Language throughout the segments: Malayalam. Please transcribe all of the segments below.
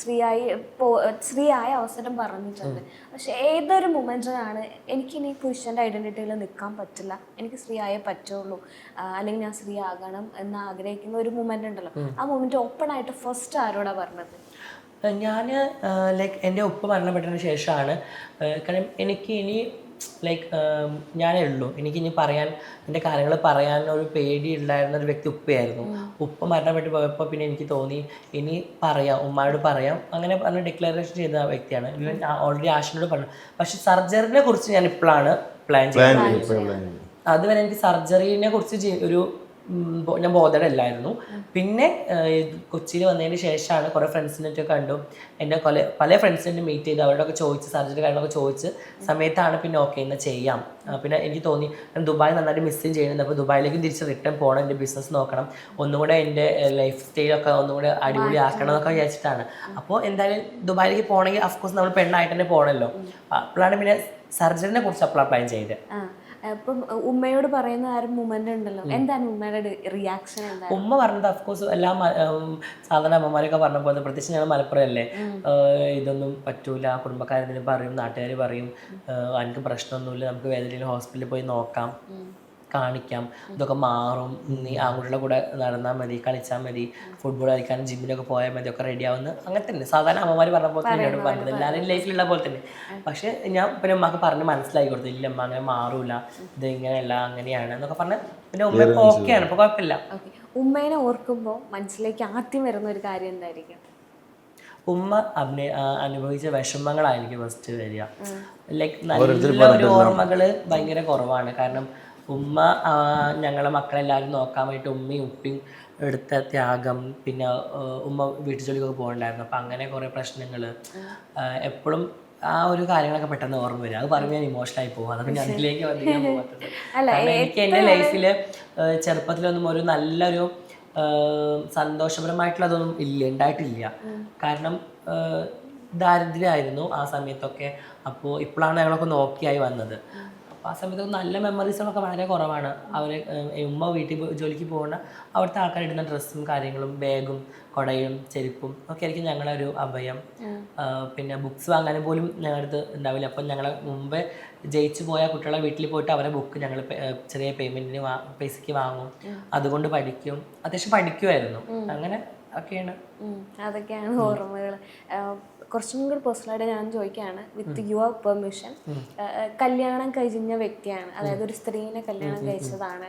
സ്ത്രീയായി പോ- സ്ത്രീയായ അവസരം പറഞ്ഞിട്ടുണ്ട്. പക്ഷെ ഏതൊരു മൊമെന്റിലാണ് എനിക്കിനി പുരുഷന്റെ ഐഡന്റിറ്റിയിൽ നിൽക്കാൻ പറ്റില്ല. എനിക്ക് സ്ത്രീയായേ പറ്റുള്ളൂ. അല്ലെങ്കിൽ ഞാൻ സ്ത്രീ ആകണം എന്ന് ആഗ്രഹിക്കുന്ന ഒരു മൊമെന്റ് ഉണ്ടല്ലോ. ആ മൊമെന്റ് ഓപ്പൺ ആയിട്ട് ഫസ്റ്റ് ആരോടാ പറഞ്ഞത്? ഞാൻ ലൈക്ക് എന്റെ ഉപ്പ് മരണപ്പെട്ടതിന് ശേഷമാണ്. കാരണം എനിക്ക് ഇനി ലൈക്ക് ഞാനേ ഉള്ളൂ. എനിക്ക് ഇനി പറയാൻ എന്റെ കാര്യങ്ങൾ പറയാൻ ഒരു പേടി ഉണ്ടായിരുന്ന ഒരു വ്യക്തി ഉപ്പയായിരുന്നു. ഉപ്പ മരണപ്പെട്ട് പോയപ്പോൾ പിന്നെ എനിക്ക് തോന്നി ഇനി പറയാം ഉമ്മയോട് പറയാം. അങ്ങനെ പറഞ്ഞ് ഡിക്ലറേഷൻ ചെയ്ത വ്യക്തിയാണ്. ഇവൻ ഓൾറെഡി ആഷിനോട് പറഞ്ഞു. പക്ഷെ സർജറിനെ കുറിച്ച് ഞാൻ ഇപ്പോഴാണ് പ്ലാൻ ചെയ്യുന്നത് അതുവരെ എനിക്ക് സർജറിനെ കുറിച്ച് ഒരു ഞാൻ ബോധമല്ലായിരുന്നു പിന്നെ കൊച്ചിയിൽ വന്നതിന് ശേഷമാണ് കുറേ ഫ്രണ്ട്സിനൊക്കെ കണ്ടു. എന്റെ കൊല പല ഫ്രണ്ട്സിനെ മീറ്റ് ചെയ്ത്. അവരോടൊക്കെ ചോദിച്ച് സർജറി കാര്യങ്ങളൊക്കെ ചോദിച്ച്. സമയത്താണ് പിന്നെ ഓക്കെ എന്നാൽ ചെയ്യാം. പിന്നെ എനിക്ക് തോന്നി ഞാൻ ദുബായ് നന്നായിട്ട് മിസ്സും ചെയ്യുന്നുണ്ട്. അപ്പോൾ ദുബായിലേക്ക് തിരിച്ച് റിട്ടേൺ പോകണം എന്റെ ബിസിനസ് നോക്കണം. ഒന്നുകൂടെ എന്റെ ലൈഫ് സ്റ്റൈലൊക്കെ ഒന്നുകൂടെ അടിപൊളി ആക്കണം എന്നൊക്കെ വിചാരിച്ചിട്ടാണ്. അപ്പോൾ എന്തായാലും ദുബായിലേക്ക് പോകണമെങ്കിൽ അഫ്കോഴ്സ് നമ്മൾ പെണ്ണായിട്ട് തന്നെ പോകണമല്ലോ. അപ്പോഴാണ് പിന്നെ സർജറിനെ കുറിച്ച് അപ്പോൾ പ്ലാൻ ചെയ്തത്. ആ അപ്പം ഉമ്മയോട് പറയുന്ന ആ ഒരു മൊമെന്റ് ഉണ്ടല്ലോ. എന്താണ് ഉമ്മയുടെ റിയാക്ഷൻ എന്താണ്? ഉമ്മ പറഞ്ഞത് അഫ്കോഴ്സ് എല്ലാ സാധാരണ അമ്മമാരൊക്കെ പറഞ്ഞ പോലെ പ്രത്യേകിച്ച് ഞങ്ങൾ മലപ്പുറം അല്ലേ ഇതൊന്നും പറ്റൂല കുടുംബക്കാരെന്തെങ്കിലും പറയും നാട്ടുകാർ പറയും എനിക്ക് പ്രശ്നമൊന്നുമില്ല നമുക്ക് വേദനയിൽ ഹോസ്പിറ്റലിൽ പോയി നോക്കാം. കാണിക്കാം. ഇതൊക്കെ മാറും. നീ ആൺകുട്ടികളുടെ കൂടെ നടന്നാൽ മതി കളിച്ചാൽ മതി ഫുട്ബോൾ കളിക്കാനും ജിമ്മിലൊക്കെ പോയാൽ മതി ഒക്കെ റെഡി ആവുന്ന അങ്ങനെ തന്നെ. സാധാരണ അമ്മമാർ പറഞ്ഞ പോലെ തന്നെ എന്നോട് പറഞ്ഞത്. എല്ലാവരും ലൈഫിലുള്ള പോലെ തന്നെ. പക്ഷേ ഞാൻ പിന്നെ ഉമ്മക്ക് പറഞ്ഞ് മനസ്സിലാക്കി കൊടുത്തു. ഇല്ല അമ്മ അങ്ങനെ മാറൂല. ഇത് ഇങ്ങനെയല്ല അങ്ങനെയാണ് എന്നൊക്കെ പറഞ്ഞ് പിന്നെ ഉമ്മ ഇപ്പോൾ ഓക്കെയാണ് ഇപ്പോൾ കുഴപ്പമില്ല. ഉമ്മേനെ ഓർക്കുമ്പോൾ മനസ്സിലേക്ക് ആദ്യം വരുന്ന ഒരു കാര്യം എന്തായിരിക്കും? ഉമ്മ അഭിനയ അനുഭവിച്ച വിഷമങ്ങളായിരിക്കും ഫസ്റ്റ് വരിക. ലൈക്ക് നല്ല ഓർമ്മകൾ ഓർമ്മകൾ ഭയങ്കര കുറവാണ്. കാരണം ഉമ്മ ഞങ്ങളെ മക്കളെല്ലാവരും നോക്കാൻ വേണ്ടിയിട്ട് ഉമ്മയും ഉപ്പയും എടുത്ത ത്യാഗം പിന്നെ ഉമ്മ വീട്ടു ജോലിക്കൊക്കെ പോകണ്ടായിരുന്നു. അപ്പം അങ്ങനെ കുറേ പ്രശ്നങ്ങൾ എപ്പോഴും ആ ഒരു കാര്യങ്ങളൊക്കെ പെട്ടെന്ന് ഓർമ്മ വരും. അത് പറഞ്ഞ് ഞാൻ ഇമോഷണൽ ആയി പോകും. അതൊക്കെ ഞാൻ അതിലേക്ക് വന്നിക്കാൻ പോകാത്തത് കാരണം എനിക്ക് എന്റെ ലൈഫിൽ ചെറുപ്പത്തിലൊന്നും ഒരു നല്ലൊരു സന്തോഷപരമായിട്ടുള്ളതൊന്നും ഇല്ല ഉണ്ടായിട്ടില്ല കാരണം ദാരിദ്ര്യമായിരുന്നു ആ സമയത്തൊക്കെ. അപ്പോൾ ഇപ്പോഴാണ് ഞങ്ങളൊക്കെ നോക്കിയായി വന്നത്. ആ സമയത്ത് നല്ല മെമ്മറീസുകളൊക്കെ വളരെ കുറവാണ്. അവർ ഉമ്മ വീട്ടിൽ ജോലിക്ക് പോകുന്ന അവിടുത്തെ ആൾക്കാർ ഇടുന്ന ഡ്രസ്സും കാര്യങ്ങളും ബാഗും കൊടയും ചെരുപ്പും ഒക്കെ ആയിരിക്കും ഞങ്ങളെ ഒരു അഭയം. പിന്നെ ബുക്സ് വാങ്ങാനും പോലും ഞങ്ങളുടെ അടുത്ത് ഉണ്ടാവില്ല. അപ്പം ഞങ്ങൾ മുമ്പേ ജയിച്ചു പോയ കുട്ടികളെ വീട്ടിൽ പോയിട്ട് അവരെ ബുക്ക് ഞങ്ങൾ ചെറിയ പേയ്മെന്റിന് പൈസക്ക് പൈസയ്ക്ക് വാങ്ങും അതുകൊണ്ട് പഠിക്കും. അത്യാവശ്യം പഠിക്കുമായിരുന്നു അങ്ങനെ ഒക്കെയാണ് അതൊക്കെയാണ് ഓർമ്മകൾ. കുറച്ചും കൂടി പേഴ്സണലായിട്ട് ഞാൻ ചോദിക്കുകയാണ് വിത്ത് യുവർ പെർമിഷൻ കല്യാണം കഴിഞ്ഞ വ്യക്തിയാണ്. അതായത് ഒരു സ്ത്രീനെ കല്യാണം കഴിച്ചതാണ്.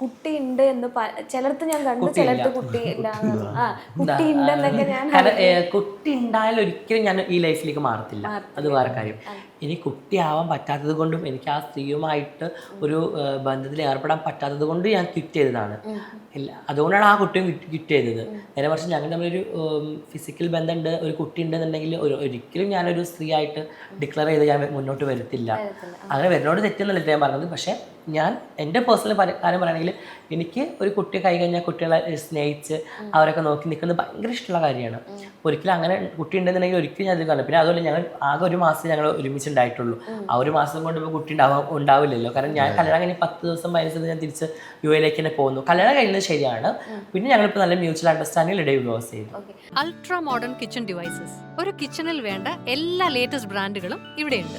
കുട്ടി ഉണ്ട് എന്ന് ചിലർത്ത് ഞാൻ കണ്ടു ചിലർത്ത് കുട്ടി ഇല്ല ആ കുട്ടി ഉണ്ടെന്നൊക്കെ ഞാൻ കുട്ടി ഉണ്ടായാലും ഒരിക്കലും ഞാൻ ഈ ലൈഫിലേക്ക് മാറത്തില്ല. അത് വേറെ കാര്യം. ഇനി കുട്ടിയാവാൻ പറ്റാത്തത് കൊണ്ടും എനിക്ക് ആ സ്ത്രീയുമായിട്ട് ഒരു ബന്ധത്തിൽ ഏർപ്പെടാൻ പറ്റാത്തത് കൊണ്ട് ഞാൻ ക്വിറ്റ് ചെയ്തതാണ്. ഇല്ല അതുകൊണ്ടാണ് ആ കുട്ടിയും ക്വിറ്റ് ചെയ്തത്. നേരെ മറിച്ച് ഞങ്ങൾ തമ്മിലൊരു ഫിസിക്കൽ ബന്ധമുണ്ട് ഒരു കുട്ടി ഉണ്ടെന്നുണ്ടെങ്കിൽ ഒരു ഒരിക്കലും ഞാനൊരു സ്ത്രീ ആയിട്ട് ഡിക്ലെയർ ചെയ്ത് ഞാൻ മുന്നോട്ട് വരത്തില്ല. അങ്ങനെ വരുന്നോട് തെറ്റെന്നല്ല ഞാൻ പറഞ്ഞത്. പക്ഷേ ഞാൻ എന്റെ പേഴ്സണൽ കാര്യം പറയുകയാണെങ്കിൽ എനിക്ക് ഒരു കുട്ടിയെ കൈ കഴിഞ്ഞാൽ കുട്ടികളെ സ്നേഹിച്ച് അവരൊക്കെ നോക്കി നിൽക്കുന്നത് ഭയങ്കര ഇഷ്ടമുള്ള കാര്യമാണ്. ഒരിക്കലും അങ്ങനെ കുട്ടി ഉണ്ടെന്നുണ്ടെങ്കിൽ ഒരിക്കലും ഞാൻ ഇത് കാണും പിന്നെ അതുപോലെ ഞങ്ങൾ ആകെ ഒരു മാസം ഞങ്ങൾ ഒരുമിച്ചുണ്ടായിട്ടുള്ളൂ ആ ഒരു മാസം കൊണ്ട് ഇപ്പോൾ കുട്ടി ഉണ്ടാവാ ഉണ്ടാവില്ലല്ലോ. കാരണം ഞാൻ കല്യാണം കഴിഞ്ഞ് പത്ത് ദിവസം വയസ്സിൽ ഞാൻ തിരിച്ച് യു എയിലേക്ക് തന്നെ പോകുന്നു. കല്യാണം കഴിഞ്ഞത് ശരിയാണ്. പിന്നെ ഞങ്ങളിപ്പോൾ നല്ല മ്യൂച്വൽ അണ്ടർസ്റ്റാൻഡിംഗ് ഇടയിൽ ഡിവോഴ്സ് ചെയ്തു. അൾട്രാ മോഡേൺ കിച്ചൺ ഡിവൈസസ് ഒരു കിച്ചണിൽ വേണ്ട എല്ലാ ലേറ്റസ്റ്റ് ബ്രാൻഡുകളും ഇവിടെയുണ്ട്.